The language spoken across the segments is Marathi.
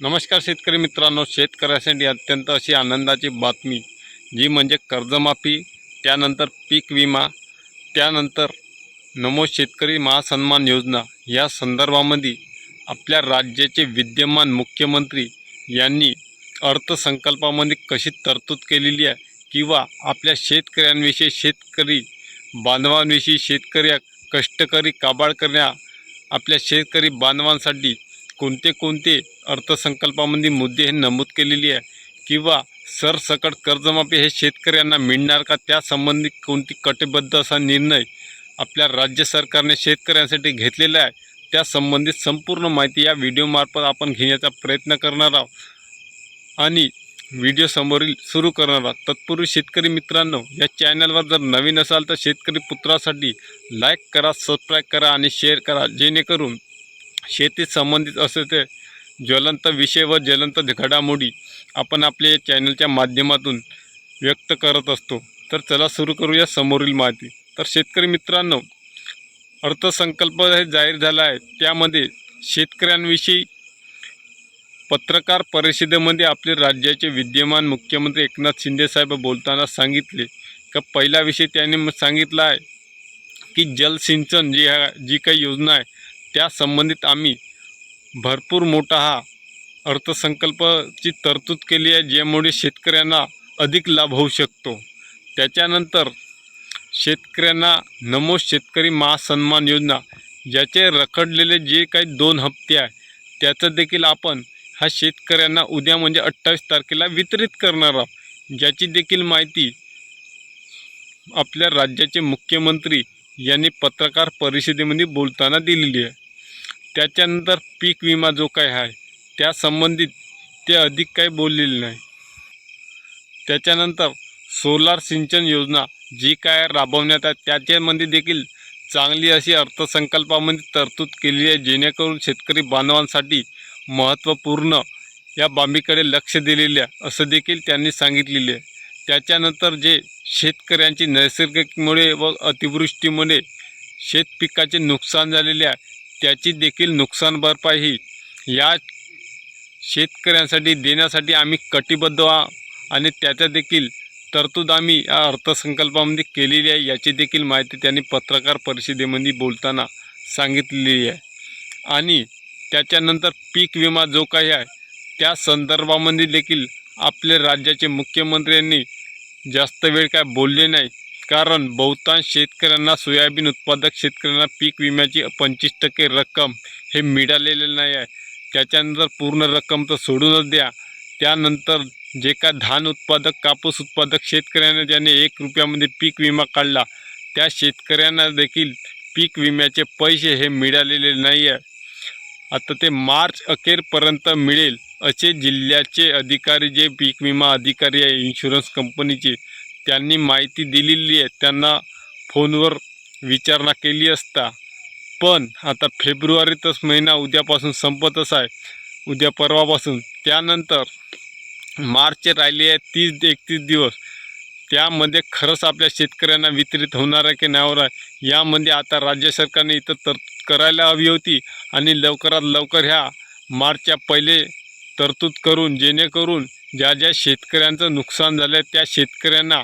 नमस्कार शेतकरी मित्रांनो शेतकऱ्यासाठी अत्यंत अशी आनंदाची बातमी जी म्हणजे कर्जमाफी त्यानंतर पीक विमा त्यानंतर नमो शेतकरी महासन्मान योजना. या संदर्भामध्ये आपल्या राज्याचे विद्यमान मुख्यमंत्री यांनी अर्थसंकल्पामध्ये कशी तरतूद केलेली आहे किंवा आपल्या शेतकऱ्यांविषयी शेतकरी बांधवांविषयी शेतकऱ्या कष्टकरी काबाड करण्या आपल्या शेतकरी बांधवांसाठी कोणते कोणते अर्थसंकल्पामध्ये मुद्दे हे नमूद केलेली आहे? किंवा सरसकट कर्जमाफी हे शेतकऱ्यांना मिळणार का? त्यासंबंधी कोणती कटिबद्ध असा निर्णय आपल्या राज्य सरकारने शेतकऱ्यांसाठी घेतलेला आहे? त्या संबंधित संपूर्ण माहिती या व्हिडिओमार्फत आपण घेण्याचा प्रयत्न करणार आहोत. आणि व्हिडिओ समोरील सुरू करणार आहोत. तत्पूर्वी शेतकरी मित्रांनो या चॅनलवर जर नवीन असाल तर शेतकरी पुत्रासाठी लाईक करा सबस्क्राईब करा आणि शेअर करा जेणेकरून शेती संबंधित असे ते ज्वलंत विषय व ज्वलंत घडामोडी आपण आपले या चॅनलच्या माध्यमातून व्यक्त करत असतो. तर चला सुरू करूया समोरील माहिती. तर शेतकरी मित्रांनो अर्थसंकल्प हे जाहीर झाला आहे. त्यामध्ये शेतकऱ्यांविषयी पत्रकार परिषदेमध्ये आपले राज्याचे विद्यमान मुख्यमंत्री एकनाथ शिंदेसाहेब बोलताना सांगितले. का पहिला विषय त्यांनी सांगितला आहे की जलसिंचन जी ह्या जी काही योजना आहे त्या संबंधित आम्ही भरपूर मोठा हा अर्थसंकल्पाची तरतूद केली आहे ज्यामुळे शेतकऱ्यांना अधिक लाभ होऊ शकतो. त्याच्यानंतर शेतकऱ्यांना नमो शेतकरी महासन्मान योजना ज्याचे रखडलेले जे काही दोन हप्ते आहे त्याचं देखील आपण हा शेतकऱ्यांना उद्या म्हणजे अठ्ठावीस तारखेला वितरित करणार आहोत. ज्याची देखील माहिती आपल्या राज्याचे मुख्यमंत्री यांनी पत्रकार परिषदेमध्ये बोलताना दिलेली आहे. त्याच्यानंतर पीक विमा जो काय आहे त्या संबंधित ते अधिक काही बोललेले नाही. त्याच्यानंतर सोलार सिंचन योजना जी काय राबवण्यात आहे त्याच्यामध्ये देखील चांगली अशी अर्थसंकल्पामध्ये तरतूद केली आहे जेणेकरून शेतकरी बांधवांसाठी महत्त्वपूर्ण या बाबीकडे लक्ष दिलेले आहे असं देखील त्यांनी सांगितलेले आहे. त्याच्यानंतर जे शेतकऱ्यांची नैसर्गिकमुळे व अतिवृष्टीमुळे शेतपिकाचे नुकसान झालेले आहे त्याची देखील नुकसान भरपाई ही या शेतकऱ्यांसाठी देण्यासाठी आम्ही कटिबद्ध आ- आणि त्याच्या देखील तरतूद आम्ही या अर्थसंकल्पामध्ये केलेली आहे याची देखील माहिती त्यांनी पत्रकार परिषदेमध्ये बोलताना सांगितलेली आहे. आणि त्याच्यानंतर पीक विमा जो काही आहे त्या संदर्भामध्ये देखील आपले राज्याचे मुख्यमंत्र्यांनी जास्त वेळ काय बोलले नाही कारण बहुतांश शेतकऱ्यांना सोयाबीन उत्पादक शेतकऱ्यांना पीक विम्याची पंचवीस टक्के रक्कम हे मिळालेले नाही आहे. त्याच्यानंतर पूर्ण रक्कम तर सोडूनच द्या. त्यानंतर जे का धान उत्पादक कापूस उत्पादक शेतकऱ्यांना ज्याने एक रुपयामध्ये पीक विमा काढला त्या शेतकऱ्यांना देखील पीक विम्याचे पैसे हे मिळालेले नाही आहे आता ते मार्च अखेरपर्यंत मिळेल. असे जिल्ह्याचे अधिकारी जे पीक विमा अधिकारी आहे इन्शुरन्स कंपनीचे त्यांनी माहिती दिलेली आहे. त्यांना फोनवर विचारणा केली असता. पण आता फेब्रुवारीतच महिना उद्यापासून संपतच आहे. उद्या परवापासून. त्यानंतर मार्च राहिले आहे तीस एकतीस दिवस. त्यामध्ये खरंच आपल्या शेतकऱ्यांना वितरित होणार आहे की नाही होणार आहे यामध्ये आता राज्य सरकारने इथं तर करायला हवी होती आणि लवकरात लवकर ह्या मार्चच्या पहिले तरतूद करून जेणेकरून ज्या ज्या शेतकऱ्यांचं नुकसान झालं आहे त्या शेतकऱ्यांना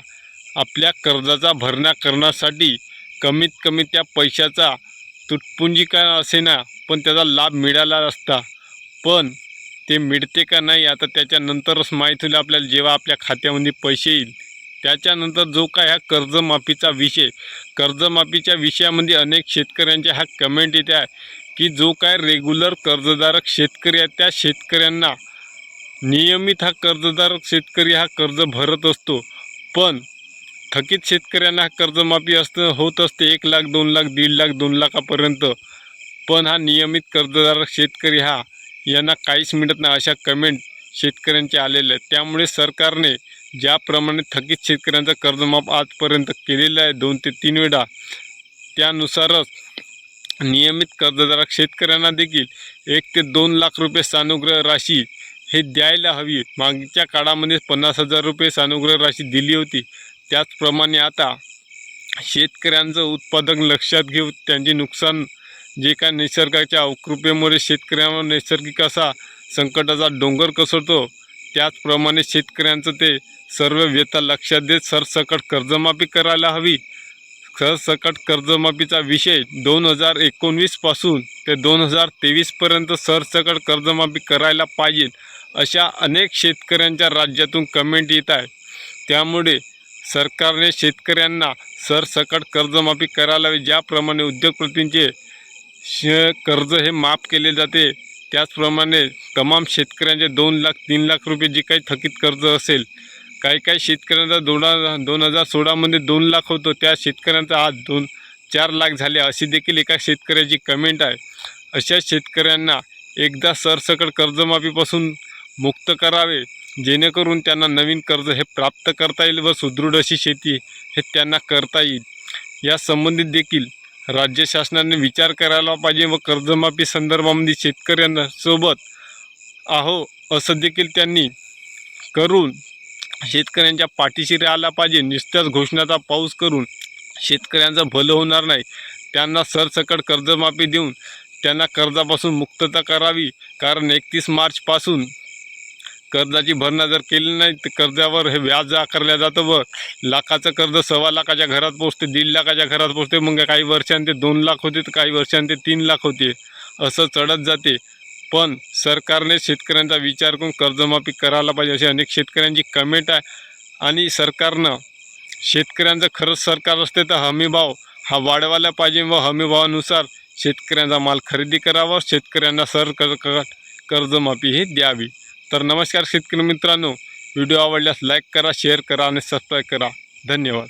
आपल्या कर्जाचा भरणा करण्यासाठी कमीत कमी त्या पैशाचा तुटपुंजी का असेना पण त्याचा लाभ मिळाला असता. पण ते मिळते का नाही आता त्याच्यानंतरच माहीत होईल आपल्याला. जेव्हा आपल्या खात्यामध्ये पैसे येईल त्याच्यानंतर जो काय हा कर्जमाफीचा विषय कर्जमाफीच्या विषयामध्ये अनेक शेतकऱ्यांच्या हा कमेंट येते आहे. की जो काय रेग्युलर कर्जदारक शेतकरी आहे त्या शेतकऱ्यांना नियमित हा कर्जदारक शेतकरी हा कर्ज भरत असतो. पण थकीत शेतकऱ्यांना हा कर्जमाफी असतं होत असते एक लाख दोन लाख दीड लाख दोन लाखापर्यंत. पण हा नियमित कर्जदारक शेतकरी हा यांना काहीच मिळत नाही अशा कमेंट शेतकऱ्यांचे आलेले आहेत. त्यामुळे सरकारने ज्याप्रमाणे थकीत शेतकऱ्यांचा कर्जमाफ आजपर्यंत केलेलं आहे दोन ते तीन वेळा त्यानुसारच नियमित कर्जदारक शेतकऱ्यांना देखील एक ते दोन लाख रुपये सानुग्रह राशी हे द्यायला हवी. मागच्या काळामध्ये पन्नास हजार रुपये सानुग्रह राशी दिली होती. त्याचप्रमाणे आता शेतकऱ्यांचं उत्पादन लक्षात घेऊन त्यांचे नुकसान जे काय निसर्गाच्या अवकृपेमुळे शेतकऱ्यांवर नैसर्गिक असा संकटाचा डोंगर कसरतो त्याचप्रमाणे शेतकऱ्यांचं ते सर्व व्यथा लक्षात देत सरसकट कर्जमाफी करायला हवी. सरसकट कर्जमाफीचा विषय दोन हजार एकोणवीसपासून ते दोन हजार तेवीसपर्यंत सरसकट कर्जमाफी करायला पाहिजे अशा अनेक शेतकऱ्यांच्या राज्यातून कमेंट येत आहे. त्यामुळे सरकारने शेतकऱ्यांना सरसकट कर्जमाफी करायला हवी. ज्याप्रमाणे उद्योगपतींचे श कर्ज हे माफ केले जाते त्याचप्रमाणे तमाम शेतकऱ्यांचे दोन लाख तीन लाख रुपये जे काही थकीत कर्ज असेल काही काही शेतकऱ्यांचा दोन दोन हजार सोळामध्ये दोन लाख होतो. त्या शेतकऱ्यांचा आज दोन चार लाख झाले. अशी देखील एका शेतकऱ्याची कमेंट आहे. अशा शेतकऱ्यांना एकदा सरसकट कर्जमाफीपासून मुक्त करावे जेणेकरून त्यांना नवीन कर्ज हे प्राप्त करता येईल व सुदृढ अशी शेती हे त्यांना करता येईल. या संबंधित देखील राज्य शासनाने विचार करायला पाहिजे व कर्जमाफी संदर्भामध्ये शेतकऱ्यांना सोबत आहो असं देखील त्यांनी करून शेतकऱ्यांच्या पाठीशी राहायला पाहिजे नुसत्याच घोषणाचा पाऊस करून शेतकऱ्यांचं भलं होणार नाही. त्यांना सरसकट कर्जमाफी देऊन त्यांना कर्जापासून मुक्तता करावी. कारण एकतीस मार्चपासून कर्जाची भरणा जर केली नाही तर कर्जावर हे व्याज आकारलं जातं व लाखाचं कर्ज सव्वा लाखाच्या घरात पोचते दीड लाखाच्या घरात पोचते. मग काही वर्षांनी ते दोन लाख होते तर काही वर्षांनी ते तीन लाख होते. असं चढत जाते. पण सरकारने शेतकऱ्यांचा विचार करून कर्जमाफी करायला पाहिजे अशी अनेक शेतकऱ्यांची कमेंट आहे. आणि सरकारनं शेतकऱ्यांचं खरंच सरकार असते तर हमीभाव हा वाढवायला पाहिजे व हमीभावानुसार शेतकऱ्यांचा माल खरेदी करावा शेतकऱ्यांना सर कर कर्जमाफी ही द्यावी. तर नमस्कार शेतकरी मित्रांनो व्हिडिओ आवडल्यास लाईक करा शेअर करा आणि सबस्क्राईब करा. धन्यवाद.